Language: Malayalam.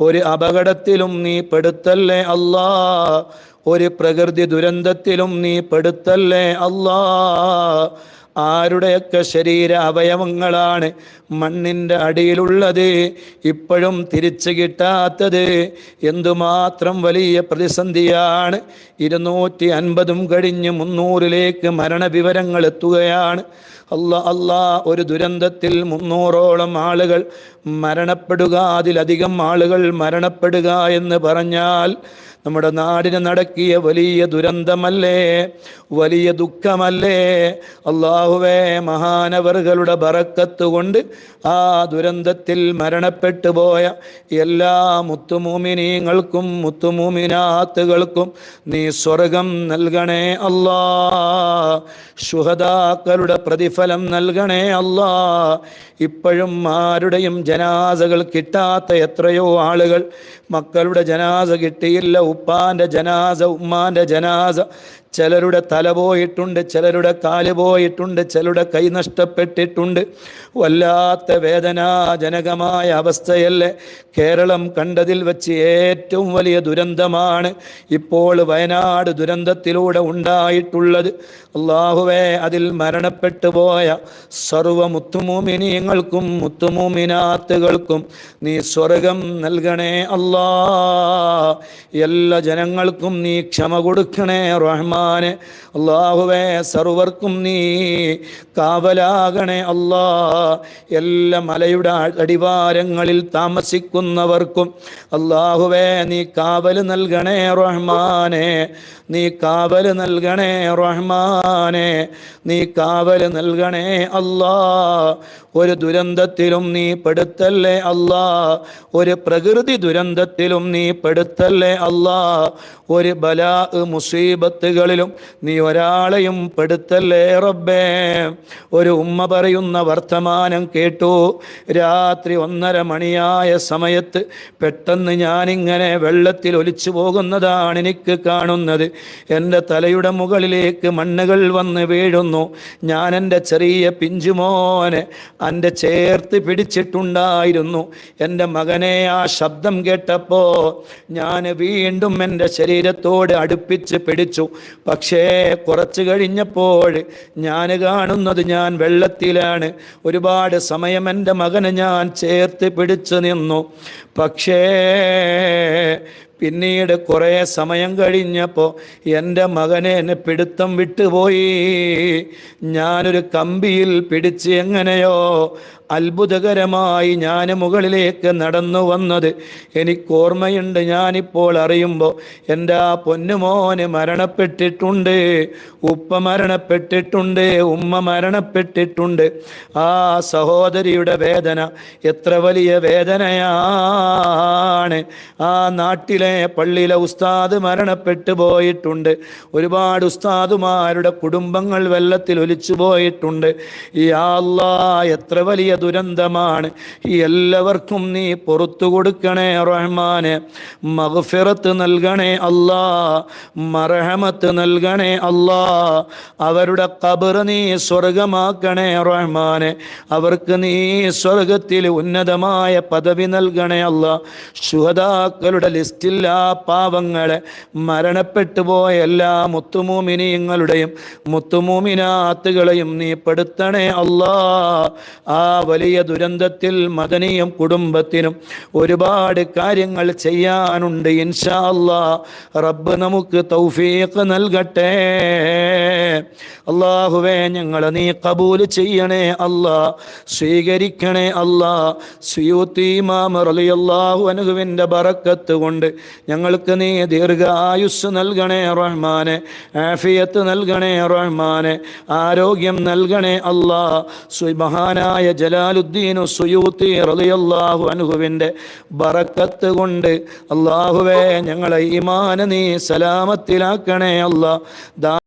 ഒരു അപകടത്തിലും നീ പെടുത്തല്ലേ അല്ലാ ഒരു പ്രകൃതി ദുരന്തത്തിലും നീ പെടുത്തല്ലേ അല്ലാ ആരുടെയൊക്കെ ശരീര അവയവങ്ങളാണ് മണ്ണിന്റെ അടിയിലുള്ളത് ഇപ്പോഴും തിരിച്ചു കിട്ടാത്തത്? എന്തുമാത്രം വലിയ പ്രതിസന്ധിയാണ്. ഇരുന്നൂറ്റി അൻപതും കഴിഞ്ഞ് മുന്നൂറിലേക്ക് മരണവിവരങ്ങൾ എത്തുകയാണ്. അല്ല അല്ലാ ഒരു ദുരന്തത്തിൽ മുന്നൂറോളം ആളുകൾ മരണപ്പെടുക അതിലധികം ആളുകൾ മരണപ്പെടുക എന്ന് പറഞ്ഞാൽ നമ്മുടെ നാടിന് നടക്കിയ വലിയ ദുരന്തമല്ലേ? വലിയ ദുഃഖമല്ലേ? അള്ളാഹുവേ മഹാനവറുകളുടെ ബറക്കത്ത് കൊണ്ട് ആ ദുരന്തത്തിൽ മരണപ്പെട്ടു പോയ എല്ലാ മുത്തുമൂമിനീങ്ങൾക്കും മുത്തുമൂമിനാത്തുകൾക്കും നീ സ്വർഗം നൽകണേ അല്ലാ ശുഹദാക്കളുടെ പ്രതിഫലം നൽകണേ അല്ലാ. ഇപ്പോഴും ആരുടെയും ജനാസകൾ കിട്ടാത്ത എത്രയോ ആളുകൾ. മക്കളുടെ ജനാസ കിട്ടിയില്ല ഉപ്പാന്റെ ജനാസ ഉമ്മാന്റെ ജനാസ. ചിലരുടെ തല പോയിട്ടുണ്ട് ചിലരുടെ കാൽ പോയിട്ടുണ്ട് ചിലരുടെ കൈ നഷ്ടപ്പെട്ടിട്ടുണ്ട്. വല്ലാത്ത വേദനാജനകമായ അവസ്ഥയല്ലേ? കേരളം കണ്ടതിൽ വെച്ച് ഏറ്റവും വലിയ ദുരന്തമാണ് ഇപ്പോൾ വയനാട് ദുരന്തത്തിലൂടെ ഉണ്ടായിട്ടുള്ളത്. അള്ളാഹുവേ അതിൽ മരണപ്പെട്ടു പോയ സർവ മുത്തുമൂമിനാത്തുകൾക്കും നീ സ്വർഗം നൽകണേ അല്ലാ എല്ലാ ജനങ്ങൾക്കും നീ ക്ഷമ കൊടുക്കണേ റഹ്മാനെ അള്ളാഹുവേ സർവർക്കും നീ കാവലാകണേ അല്ലാ. എല്ലാ മലയുടെ അടിവാരങ്ങളിൽ താമസിക്കുന്നവർക്കും അള്ളാഹുവേ നീ കാവൽ നൽകണേ റഹ്മാനെ നീ കാവൽ നൽകണേ റഹ്മാനെ നീ കാവൽ നൽകണേ അല്ലാ. ഒരു ദുരന്തത്തിലും നീ പെടുത്തല്ലേ അല്ലാ. ഒരു പ്രകൃതി ദുരന്തത്തിലും നീ പെടുത്തല്ലേ അല്ലാ. ഒരു ബലാ മുസീബത്തുകളിലും നീ ഒരാളെയും പെടുത്തല്ലേ റബ്ബേ. ഒരു ഉമ്മ പറയുന്ന വർത്തമാനം കേട്ടു. രാത്രി ഒന്നര മണിയായ സമയത്ത് പെട്ടെന്ന് ഞാനിങ്ങനെ വെള്ളത്തിൽ ഒലിച്ചു പോകുന്നതാണ് എനിക്ക് കാണുന്നത്. എന്റെ തലയുടെ മുകളിലേക്ക് മണ്ണുകൾ വന്ന് വീഴുന്നു. ഞാൻ എന്റെ ചെറിയ പിഞ്ചുമോനെ എന്റെ ചേർത്ത് പിടിച്ചിട്ടുണ്ടായിരുന്നു. എന്റെ മകനെ ആ ശബ്ദം കേട്ടപ്പോൾ ഞാൻ വീണ്ടും എന്റെ ശരീരത്തോട് അടുപ്പിച്ച് പിടിച്ചു. പക്ഷേ കുറച്ച് കഴിഞ്ഞപ്പോൾ ഞാൻ കാണുന്നത് ഞാൻ വെള്ളത്തിലാണ്. ഒരുപാട് സമയം എന്റെ മകനെ ഞാൻ ചേർത്ത് പിടിച്ചു നിന്നു. പക്ഷേ പിന്നീട് കുറേ സമയം കഴിഞ്ഞപ്പോൾ എന്റെ മകനെ എന്നെ പിടുത്തം വിട്ടുപോയി. ഞാനൊരു കമ്പിയിൽ പിടിച്ച് എങ്ങനെയോ അത്ഭുതകരമായി ഞാൻ മുകളിലേക്ക് നടന്നു വന്നത്. എനിക്കോർമ്മയുണ്ട് ഞാനിപ്പോൾ അറിയുമ്പോൾ എന്റെ ആ പൊന്നുമോന് മരണപ്പെട്ടിട്ടുണ്ട് ഉപ്പ മരണപ്പെട്ടിട്ടുണ്ട് ഉമ്മ മരണപ്പെട്ടിട്ടുണ്ട്. ആ സഹോദരിയുടെ വേദന എത്ര വലിയ വേദനയാണ്. ആ നാട്ടിലെ പള്ളിയിലെ ഉസ്താദ് മരണപ്പെട്ടു പോയിട്ടുണ്ട്. ഒരുപാട് ഉസ്താദുമാരുടെ കുടുംബങ്ങൾ വെള്ളത്തിൽ ഒലിച്ചു പോയിട്ടുണ്ട്. ഈ ആല്ലാ എത്ര വലിയ ദുരന്തമാണ്. ഈ എല്ലാവർക്കും നീ പുറത്തു കൊടുക്കണേ റഹ്മാനെ. മഗ്ഫിറത്ത് നൽകണേ അല്ലാ മർഹമത്ത് നൽകണേ അല്ലാ. അവരുടെ കബർ നീ സ്വർഗമാക്കണേ റഹ്മാനെ. അവർക്ക് നീ സ്വർഗത്തിൽ ഉന്നതമായ പദവി നൽകണേ അല്ല. ശുഹതാക്കളുടെ ലിസ്റ്റിൽ ആ പാവങ്ങളെ മരണപ്പെട്ടു പോയ എല്ലാ മുത്തുമൂമിനിയങ്ങളുടെയും മുത്തുമൂമിനാത്തുകളെയും നീ പെടുത്തണേ അല്ലാ. ആ വലിയ ദുരന്തത്തിൽ മദനീയം കുടുംബത്തിനും ഒരുപാട് കാര്യങ്ങൾ ചെയ്യാനുണ്ട് ഇൻഷാ അല്ലാ റബ്ബ് നമുക്ക് തൗഫീഖ് നൽകട്ടെ. അള്ളാഹുവേ ഞങ്ങളെ നീ കബൂൽ ചെയ്യണേ അല്ലാ. സ്വീകരിക്കണേ അല്ലാ. സിയൂത്തി മാമറലി അള്ളാഹു അനുഹുവിന്റെ ബറക്കത്ത് കൊണ്ട് ഞങ്ങൾക്ക് നീ ദീർഘായുസ് നൽകണേ റഹ്മാനെ ആഫിയത്ത് നൽകണേ റഹ്മാനെ ആരോഗ്യം നൽകണേ അള്ളാ മഹാനായ ജലാലുദ്ദീനു സുയൂത്തി റളിയല്ലാഹു അനുഹുവിന്റെ ബറക്കത്ത് കൊണ്ട് അള്ളാഹുവേ ഞങ്ങളെ ഇമാന നീ സലാമത്തിലാക്കണേ അല്ലാ